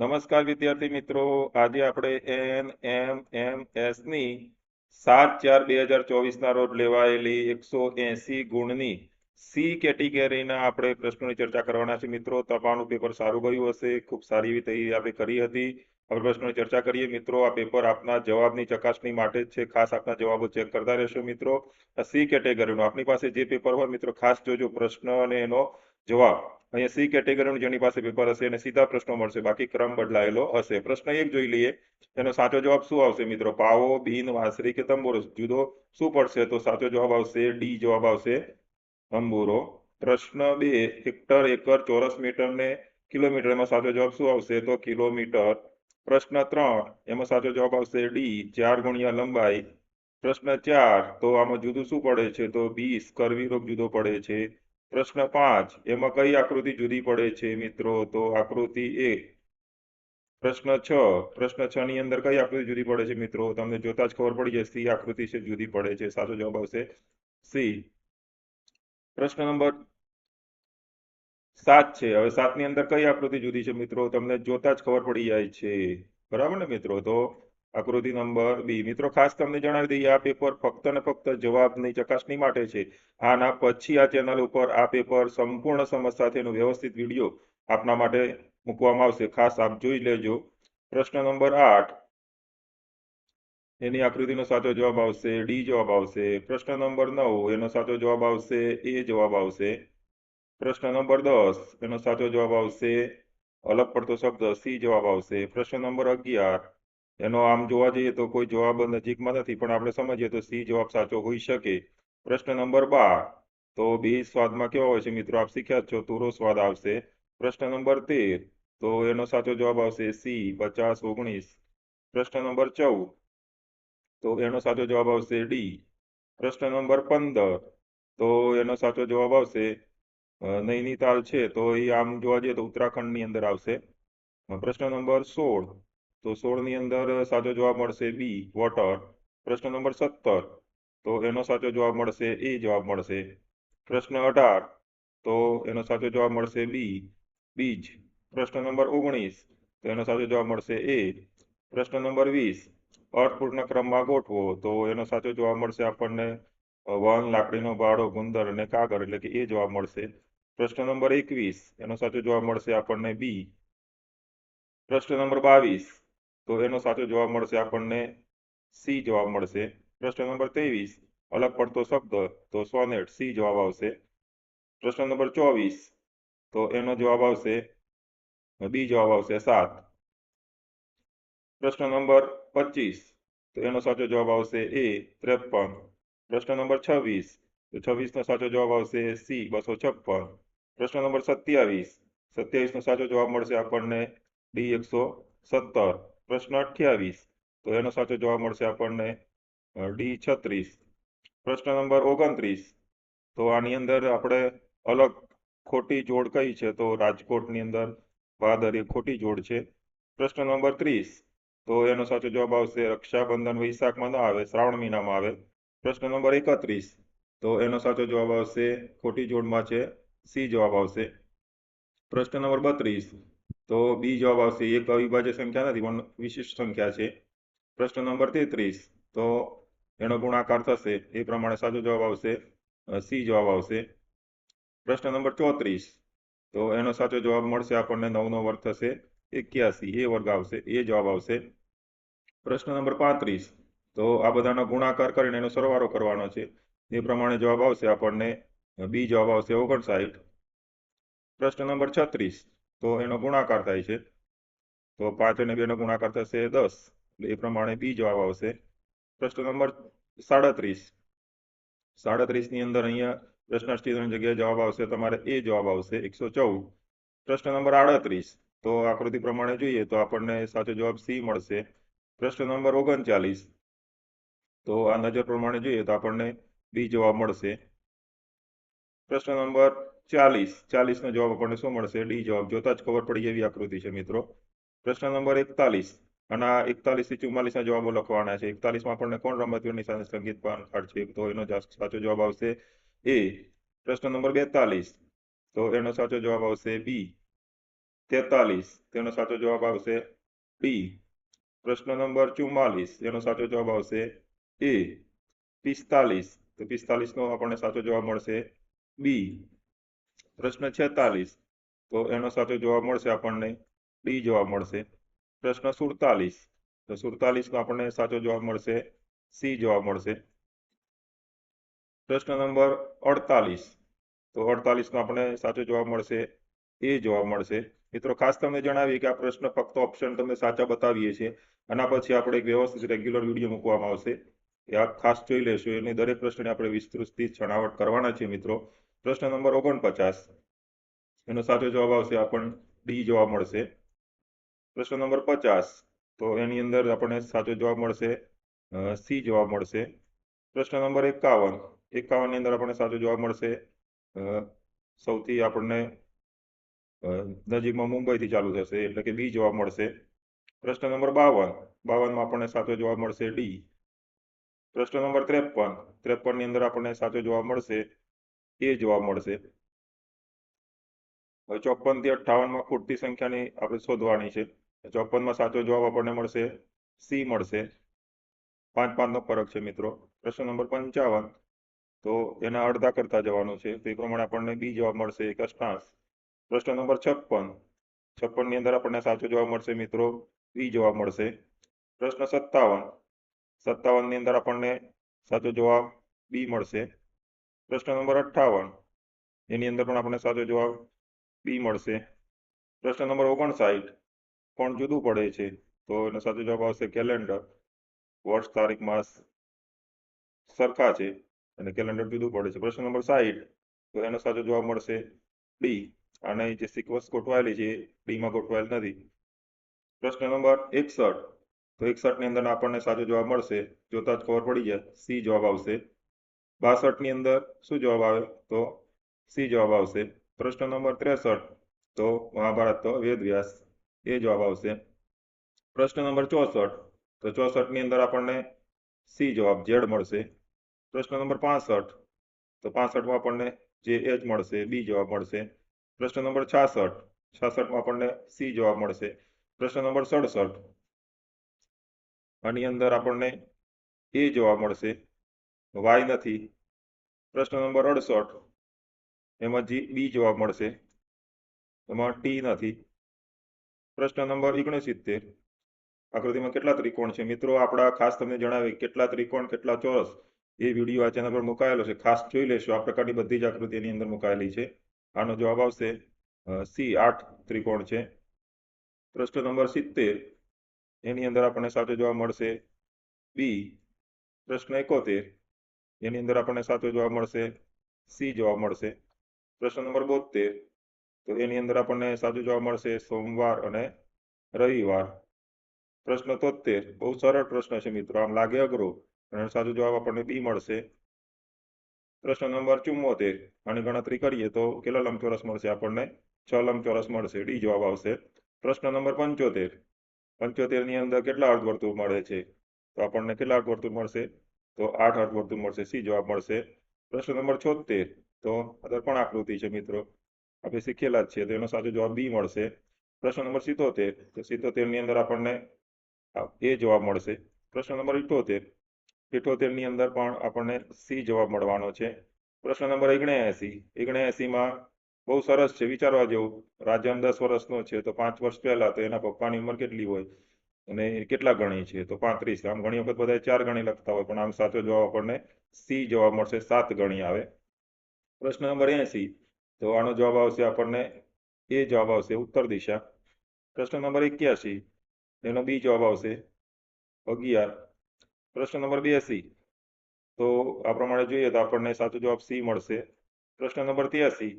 નમસ્કાર વિદ્યાર્થી મિત્રો. આજે આપણે એન એમ એમ એસની સાત ચાર બે હજાર ચોવીસ ના રોજ લેવાયેલી એકસો એસી ગુણની સી કેટેગરીના આપણે પ્રશ્નોની ચર્ચા કરવાના છે મિત્રો. તમારું પેપર સારું ગયું હશે. ખૂબ સારી એવી તૈયારી આપણે કરી હતી. આપણે પ્રશ્નોની ચર્ચા કરીએ મિત્રો. આ પેપર આપના જવાબની ચકાસણી માટે જ છે. ખાસ આપના જવાબો ચેક કરતા રહેશો મિત્રો. સી કેટેગરીનો આપની પાસે જે પેપર હોય મિત્રો, ખાસ જોજો પ્રશ્ન અને એનો જવાબ. અહીંયા સી કેટેગરીનું જેની પાસે પેપર હશે એને સીધા પ્રશ્નો મળશે, બાકી ક્રમ બદલાયેલો હશે. પ્રશ્ન એક જોઈ લઈએ, એનો સાચો જવાબ શું આવશે મિત્રો? પાવો બીન વાંસળી કે તંબુરો? જુદો. શું પડશે? તો સાચો જવાબ આવશે, ડી જવાબ આવશે તંબુરો. પ્રશ્ન બે, હેક્ટર, એકર, ચોરસ મીટર ને કિલોમીટર એમાં સાચો જવાબ શું આવશે? તો કિલોમીટર. પ્રશ્ન ત્રણ, એમાં સાચો જવાબ આવશે ડી, ચાર ગુણ્યા લંબાઈ. પ્રશ્ન ચાર, તો આમાં જુદું શું પડે છે? તો બી સ્કર્વી રોગ જુદો પડે છે. પ્રશ્ન પાંચ, એમાં કઈ આકૃતિ જુદી પડે છે મિત્રો? તો આકૃતિ એ. પ્રશ્ન છ પ્રશ્ન છ ની અંદર કઈ આકૃતિ જુદી પડે છે મિત્રો? તમને જોતા જ ખબર પડી જશે સી આકૃતિ છે જુદી પડે છે. સાચો જવાબ આવશે સી. પ્રશ્ન નંબર સાત છે. હવે સાતની અંદર કઈ આકૃતિ જુદી છે મિત્રો? તમને જોતા જ ખબર પડી જાય છે. બરાબર ને મિત્રો? તો આકૃતિ નંબર બી. મિત્રો, ખાસ તમને જણાવી દઈએ, આ પેપર ફક્ત ને ફક્ત જવાબની ચકાસણી માટે છે. આના પછી આ ચેનલ ઉપર આ પેપર સંપૂર્ણ સમજ સાથેનો વ્યવસ્થિત વીડિયો આપના માટે મૂકવામાં આવશે. ખાસ આપ જોઈ લેજો. પ્રશ્ન નંબર આઠ. એની આકૃતિનો સાચો જવાબ આવશે ડી જવાબ આવશે. પ્રશ્ન નંબર નવ, એનો સાચો જવાબ આવશે એ જવાબ આવશે. પ્રશ્ન નંબર દસ, એનો સાચો જવાબ આવશે, અલગ પડતો શબ્દ સી જવાબ આવશે. પ્રશ્ન નંબર અગિયાર. એનો આમ જોવા જઈએ તો કોઈ જવાબ નજીકમાં નથી, પણ આપણે સમજીએ તો સી જવાબ સાચો હોઈ શકે. પ્રશ્ન નંબર બાર. તો બે સ્વાદમાં કેવા હોય છે? મિત્રો, આપ શીખ્યા છો તુરો સ્વાદ આવશે. પ્રશ્ન નંબર તેર. તો એનો સાચો જવાબ આવશે સી, પચાસ, ઓગણીસ. પ્રશ્ન નંબર ચૌદ. તો એનો સાચો જવાબ આવશે ડી. પ્રશ્ન નંબર પંદર. તો એનો સાચો જવાબ આવશે નૈનીતાલ છે. તો એ આમ જોવા જઈએ તો ઉત્તરાખંડની અંદર આવશે. પ્રશ્ન નંબર સોળ. તો સોળની અંદર સાચો જવાબ મળશે બી વોટર પ્રશ્ન નંબર સત્તર. તો એનો સાચો જવાબ મળશે એ જવાબ મળશે. પ્રશ્ન અઢાર. તો એનો સાચો જવાબ મળશે બી બીજ. પ્રશ્ન નંબર ઓગણીસ. તો એનો સાચો જવાબ મળશે એ પ્રશ્ન નંબર વીસ. અર્થપૂર્ણ ક્રમમાં ગોઠવો. તો એનો સાચો જવાબ મળશે આપણને વન લાકડીનો ભાડો, ગુંદર અને કાગર એટલે કે એ જવાબ મળશે. પ્રશ્ન નંબર એકવીસ. એનો સાચો જવાબ મળશે આપણને બી પ્રશ્ન નંબર બાવીસ. તો એનો સાચો જવાબ મળશે આપણને સી જવાબ મળશે. પ્રશ્ન નંબર ત્રેવીસ, અલગ પડતો શબ્દ તો સોનેટ સી જવાબ આવશે. પ્રશ્ન નંબર ચોવીસ, તો એનો જવાબ આવશે બી જવાબ આવશે સાત. પ્રશ્ન નંબર પચીસ, તો એનો સાચો જવાબ આવશે એ ત્રેપન. પ્રશ્ન નંબર છવ્વીસ, તો છવ્વીસ નો સાચો જવાબ આવશે સી બસો છપ્પન. પ્રશ્ન નંબર સત્યાવીસ સત્યાવીસ નો સાચો જવાબ મળશે આપણને ડી એકસો સત્તર. પ્રશ્ન અઠ્યાવીસ. તો એનો સાચો જવાબ મળશે આપણને ડી છત્રીસ. પ્રશ્ન નંબર ઓગણત્રીસ. તો આની અંદર આપણે અલગ ખોટી જોડ કઈ છે? તો રાજકોટની અંદર ભાદર એ ખોટી જોડ છે. પ્રશ્ન નંબર ત્રીસ. તો એનો સાચો જવાબ આવશે, રક્ષાબંધન વૈશાખમાં ન આવે, શ્રાવણ મહિનામાં આવે. પ્રશ્ન નંબર એકત્રીસ. તો એનો સાચો જવાબ આવશે, ખોટી જોડમાં છે, સી જવાબ આવશે. પ્રશ્ન નંબર બત્રીસ. તો બી જવાબ આવશે, એક અવિભાજ્ય સંખ્યા નથી, પણ વિશિષ્ટ સંખ્યા છે. પ્રશ્ન નંબર તેત્રીસ. તો એનો ગુણાકાર થશે, એ પ્રમાણે સાચો જવાબ આવશે સી જવાબ આવશે. પ્રશ્ન નંબર ચોત્રીસ. તો એનો સાચો જવાબ મળશે આપણને નવનો વર્ગ થશે એક્યાસી, એ વર્ગ આવશે, એ જવાબ આવશે. પ્રશ્ન નંબર પાંત્રીસ. તો આ બધાનો ગુણાકાર કરીને એનો સરવારો કરવાનો છે. એ પ્રમાણે જવાબ આવશે આપણને બી જવાબ આવશે ઓગણસાઠ. પ્રશ્ન નંબર છત્રીસ. તો એનો ગુણાકાર થાય છે. તો પાંચ અને બે નો ગુણાકાર થશે દસ. એટલે એ પ્રમાણે બી જવાબ આવશે. પ્રશ્ન નંબર સાડત્રીસ. સાડત્રીસની અંદર અહીંયા પ્રશ્ન ચિહ્નની જગ્યાએ જવાબ આવશે. તમારે એ જવાબ આવશે એકસો ચૌદ. પ્રશ્ન નંબર આડત્રીસ. તો આકૃતિ પ્રમાણે જોઈએ તો આપણને સાચો જવાબ સી મળશે. પ્રશ્ન નંબર ઓગણચાલીસ. તો આ નજર પ્રમાણે જોઈએ તો આપણને બી જવાબ મળશે. પ્રશ્ન નંબર ચાલીસ ચાલીસ નો જવાબ આપણને શું મળશે? ડી જવાબ. જોતા જ ખબર પડી એવી આકૃતિ છે, મિત્રો. પ્રશ્ન નંબર એકતાલીસ. અને આ એકતાલીસથી ચુમ્માલીસ ના જવાબો લખવાના છે. એકતાલીસમાં આપણને કોણ રમતવીરની સાથે સંગીત કાર્ડ છે તો એનો સાચો જવાબ આવશે એ. પ્રશ્ન નંબર બેતાલીસ. તો એનો સાચો જવાબ આવશે બી. તેતાલીસ. તેનો સાચો જવાબ આવશે ડી. પ્રશ્ન નંબર ચુમ્માલીસ. એનો સાચો જવાબ આવશે એ. પિસ્તાલીસ. તો પિસ્તાલીસ નો આપણને સાચો જવાબ મળશે બી. પ્રશ્ન છેતાલીસ. તો એનો સાચો જવાબ મળશે આપણને ડી જવાબ મળશે. પ્રશ્ન સુડતાલીસ. તો સુડતાલીસનો આપણને સાચો જવાબ મળશે, સી જવાબ મળશે. પ્રશ્ન નંબર અડતાલીસ. તો અડતાલીસનો આપણને સાચો જવાબ મળશે, એ જવાબ મળશે. મિત્રો, ખાસ તમને જણાવીએ કે આ પ્રશ્ન ફક્ત ઓપ્શન તમને સાચા બતાવીએ છીએ. આના પછી આપણે એક વ્યવસ્થિત રેગ્યુલર વીડિયો મૂકવામાં આવશે. એ આપ ખાસ જોઈ લેશો. એની દરેક પ્રશ્નને આપણે વિસ્તૃતથી છણાવટ કરવાના છે મિત્રો. પ્રશ્ન નંબર ઓગણપચાસ. એનો સાચો જવાબ આવશે આપણને ડી જવાબ મળશે. પ્રશ્ન નંબર પચાસ. તો એની અંદર આપણને સાચો જવાબ મળશે સી જવાબ મળશે. પ્રશ્ન નંબર એકાવન. એકાવનની અંદર આપણને સાચો જવાબ મળશે સૌથી આપણને નજીકમાં મુંબઈથી ચાલુ થશે, એટલે કે બી જવાબ મળશે. પ્રશ્ન નંબર બાવન. બાવનમાં આપણને સાચો જવાબ મળશે ડી પ્રશ્ન નંબર ત્રેપન. ત્રેપનની અંદર આપણને સાચો જવાબ મળશે એ જોવા મળશે. હવે ચોપનથી અઠ્ઠાવનમાં ખૂટતી સંખ્યાની આપણે શોધવાની છે. ચોપનમાં સાચો જવાબ આપણને મળશે. સી મળશે. પાંચ પાંચ નો ફરક છે મિત્રો. પ્રશ્ન નંબર પંચાવન. તો એના અડધા કરતા જવાનું છે. તો એ પ્રમાણે આપણને બી જવાબ મળશે. એક અષ્ટાંશ. પ્રશ્ન નંબર છપ્પન. છપ્પનની અંદર આપણને સાચો જવાબ મળશે મિત્રો. બી જવાબ મળશે. પ્રશ્ન સત્તાવન. સત્તાવનની અંદર આપણને સાચો જવાબ બી મળશે. પ્રશ્ન નંબર અઠ્ઠાવન. એની અંદર પણ આપણને સાચો જવાબ બી મળશે. પ્રશ્ન નંબર ઓગણસાઠ. પણ જુદું પડે છે? તો એનો સાચો જવાબ આવશે કેલેન્ડર. વર્ષ, તારીખ, માસ સરખા છે અને કેલેન્ડર જુદું પડે છે. પ્રશ્ન નંબર સાઠ તો એનો સાચો જવાબ મળશે ડી. અને જે સિક્વન્સ ગોઠવાયેલી છે, ડીમાં ગોઠવાયેલ નથી. પ્રશ્ન નંબર એકસઠ. તો એકસઠની અંદર આપણને સાચો જવાબ મળશે. જોતા જ ખબર પડી જાય. સી જવાબ આવશે. બાસઠની અંદર શું જવાબ આવે? તો સી જવાબ આવશે. પ્રશ્ન નંબર ત્રેસઠ. તો મહાભારત તો વેદ વ્યાસ. એ જવાબ આવશે. પ્રશ્ન નંબર ચોસઠ. તો ચોસઠની અંદર આપણને સી જવાબ ઝેડ મળશે. પ્રશ્ન નંબર પાસઠ. તો પાસઠમાં આપણને જે એચ મળશે. બી જવાબ મળશે. પ્રશ્ન નંબર છાસઠ. છાસઠમાં આપણને સી જવાબ મળશે. પ્રશ્ન નંબર સડસઠ. આની અંદર આપણને એ જવાબ મળશે. વાય નથી. પ્રશ્ન નંબર અડસઠ. એમાં જી, બી જવાબ મળશે. એમાં ટી નથી. પ્રશ્ન નંબર ઓગણસિત્તેર. આકૃતિમાં કેટલા ત્રિકોણ છે? મિત્રો, આપણા ખાસ તમને જણાવી કેટલા ત્રિકોણ, કેટલા ચોરસ એ વીડિયો આ ચેનલ પર મુકાયેલો છે. ખાસ જોઈ લેશો. આ પ્રકારની બધી જ આકૃતિ એની અંદર મુકાયેલી છે. આનો જવાબ આવશે સી, આઠ ત્રિકોણ છે. પ્રશ્ન નંબર સિત્તેર. એની અંદર આપણને સાચો જવાબ મળશે, બી. પ્રશ્ન એકોતેર. એની અંદર આપણને સાચો જવાબ મળશે, સી જવાબ મળશે. પ્રશ્ન નંબર બોતેર તો એની અંદર આપણને સાચો જવાબ મળશે સોમવાર અને રવિવાર. પ્રશ્ન તોતેર બહુ સરળ પ્રશ્ન છે મિત્રો, આમ લાગે અઘરો અને સાચો જવાબ આપણને બી મળશે. પ્રશ્ન નંબર ચુમ્મોતેર. આની ગણતરી કરીએ તો કેટલા લંબચોરસ મળશે આપણને? છ લંબચોરસ મળશે, ડી જવાબ આવશે. પ્રશ્ન નંબર પંચોતેર. પંચોતેરની અંદર કેટલા અર્ધવર્તુળ મળે છે? તો આપણને કેટલા અર્ધવર્તુળ મળશે? તો આઠ અર્ધવર્તુળ મળશે. સી જવાબ મળશે. પ્રશ્ન નંબર છોતેર. તો દર્પણ આકૃતિ છે મિત્રો. આપણે શીખેલા જ છે. તો એનો સાચો જવાબ બી મળશે. પ્રશ્ન નંબર સિત્તોતેર. તો સિત્તોતેરની અંદર આપણને એ જવાબ મળશે. પ્રશ્ન નંબર ઇઠોતેર. ની અંદર પણ આપણને સી જવાબ મળવાનો છે. પ્રશ્ન નંબર ઓગણએસી. ઓગણએસી માં બહુ સરસ છે. વિચારવા જેવું. રાજન દસ વર્ષનો છે. તો પાંચ વર્ષ પહેલા તો એના પપ્પાની ઉંમર કેટલી હોય? અને કેટલા ગણી છે? તો પાંત્રીસ આમ ઘણી વખત બધા ચાર ગણી લખતા હોય, પણ આમ સાચો જવાબ આપણને સી જવાબ મળશે, સાત ગણી આવે. પ્રશ્ન નંબર એસી તો આનો જવાબ આવશે આપણને એ જવાબ આવશે ઉત્તર દિશા. પ્રશ્ન નંબર એક્યાસી એનો બી જવાબ આવશે અગિયાર. પ્રશ્ન નંબર બ્યાસી તો આ પ્રમાણે જોઈએ તો આપણને સાચો જવાબ સી મળશે. પ્રશ્ન નંબર ત્યાસી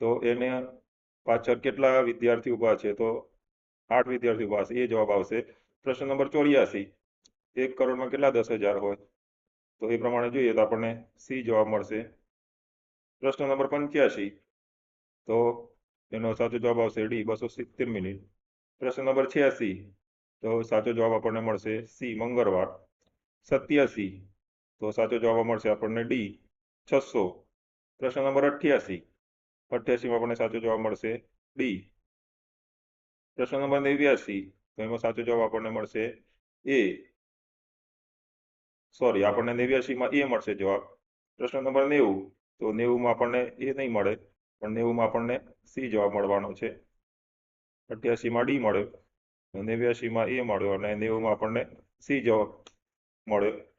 તો એને પાછળ કેટલા વિદ્યાર્થી ઊભા છે? તો આઠ વિદ્યાર્થી ઊભા એ જવાબ આવશે. પ્રશ્ન નંબર ચોર્યાસી. એક કરોડમાં કેટલા દસ હજાર હોય? તો એ પ્રમાણે જોઈએ તો આપણને સી જવાબ મળશે. પ્રશ્ન નંબર પંચ્યાસી. તો એનો સાચો જવાબ આવશે ડી, બસો સિત્તેર મિનિટ. પ્રશ્ન નંબર છ્યાસી. તો સાચો જવાબ આપણને મળશે સી, મંગળવાર. સત્યાસી. તો સાચો જવાબ મળશે આપણને ડી, છસો. પ્રશ્ન નંબર અઠ્યાસી. અઠ્યાસીમાં આપણને સાચો જવાબ મળશે ડી પ્રશ્ન નંબર નેવ્યાસી તો એમાં સાચો જવાબ આપણને મળશે એ. સોરી આપણને નેવ્યાસીમાં એ મળશે જવાબ. પ્રશ્ન નંબર નેવું. તો નેવુંમાં આપણને એ નહીં મળે, પણ નેવુંમાં આપણને સી જવાબ મળવાનો છે. અઠ્યાસીમાં ડી મળ્યો. નેવ્યાસીમાં એ મળ્યો અને નેવુંમાં આપણને સી જવાબ મળ્યો.